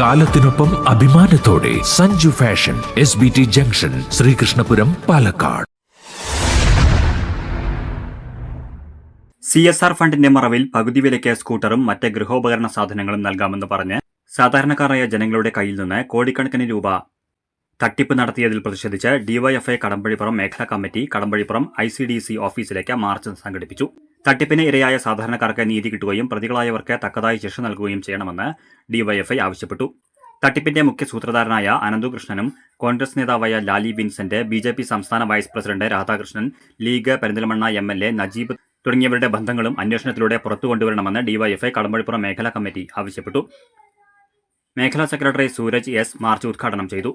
കാലത്തിനൊപ്പം അഭിമാനത്തോടെ Sanju fashion S B T junction Sreekrishnapuram Palakkad. C S R ഫണ്ടിന്റെ മറവിൽ പകുതി വിലയ്ക്ക് സ്കൂട്ടറും മറ്റ് ഗൃഹോപകരണ സാധനങ്ങളും നൽകാമെന്ന് പറഞ്ഞ് സാധാരണക്കാരായ ജനങ്ങളുടെ കയ്യിൽ നിന്ന് കോടിക്കണക്കിന് രൂപ തട്ടിപ്പ് നടത്തിയതിൽ പ്രതിഷേധിച്ച് ഡിവൈഎഫ്ഐ കടമ്പഴിപ്പുറം മേഖലാ committee Kadambazhipuram I C D C ഓഫീസിലേക്ക് മാർച്ച് സംഘടിപ്പിച്ചു. തട്ടിപ്പിന് ഇരയായ സാധാരണക്കാർക്ക് നീതി കിട്ടുകയും പ്രതികളായവർക്ക് തക്കതായ ശിക്ഷ നൽകുകയും ചെയ്യണമെന്ന് ഡിവൈഎഫ്ഐ ആവശ്യപ്പെട്ടു. തട്ടിപ്പിന്റെ മുഖ്യ സൂത്രധാരനായ അനന്തുകൃഷ്ണനും കോൺഗ്രസ് നേതാവായ Lali Vincent B J P സംസ്ഥാന vice president Radhakrishnan League Perinthalmanna M L A Najeeb തുടങ്ങിയവരുടെ ബന്ധങ്ങളും അന്വേഷണത്തിലൂടെ പുറത്തു കൊണ്ടുവരണമെന്ന് ഡിവൈഎഫ്ഐ കടമ്പഴിപ്പുറം മേഖലാ കമ്മിറ്റി ആവശ്യപ്പെട്ടു. മേഖലാ സെക്രട്ടറി സൂരജ് എസ് മാർച്ച് ഉദ്ഘാടനം ചെയ്തു.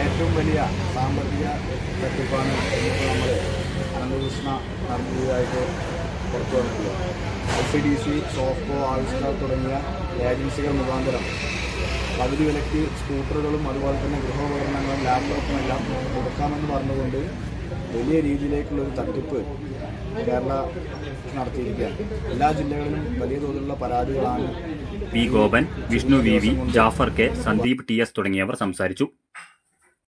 ഏറ്റവും വലിയ സാമ്പത്തിക തട്ടിപ്പാണ് അനന്തകൃഷ്ണ നടത്തിയതായിട്ട് പുറത്തു വന്നിട്ടുണ്ട് I C D C Sofco Aavishkar തുടങ്ങിയ ഏജൻസികൾ മുഖാന്തരം പകുതി വിലയ്ക്ക് സ്കൂട്ടറുകളും അതുപോലെ തന്നെ ഗൃഹോപകരണങ്ങളും ലാപ്ടോപ്പും എല്ലാം കൊടുക്കാമെന്ന് പറഞ്ഞുകൊണ്ട് വലിയ രീതിയിലേക്കുള്ളൊരു തട്ടിപ്പ് കേരള നടത്തിയിരിക്കുകയാണ്. എല്ലാ ജില്ലകളിലും വലിയ തോതിലുള്ള പരാതികളാണ് P Gopan Vishnu V V Jafar K Sandeep T S തുടങ്ങിയവർ സംസാരിച്ചു.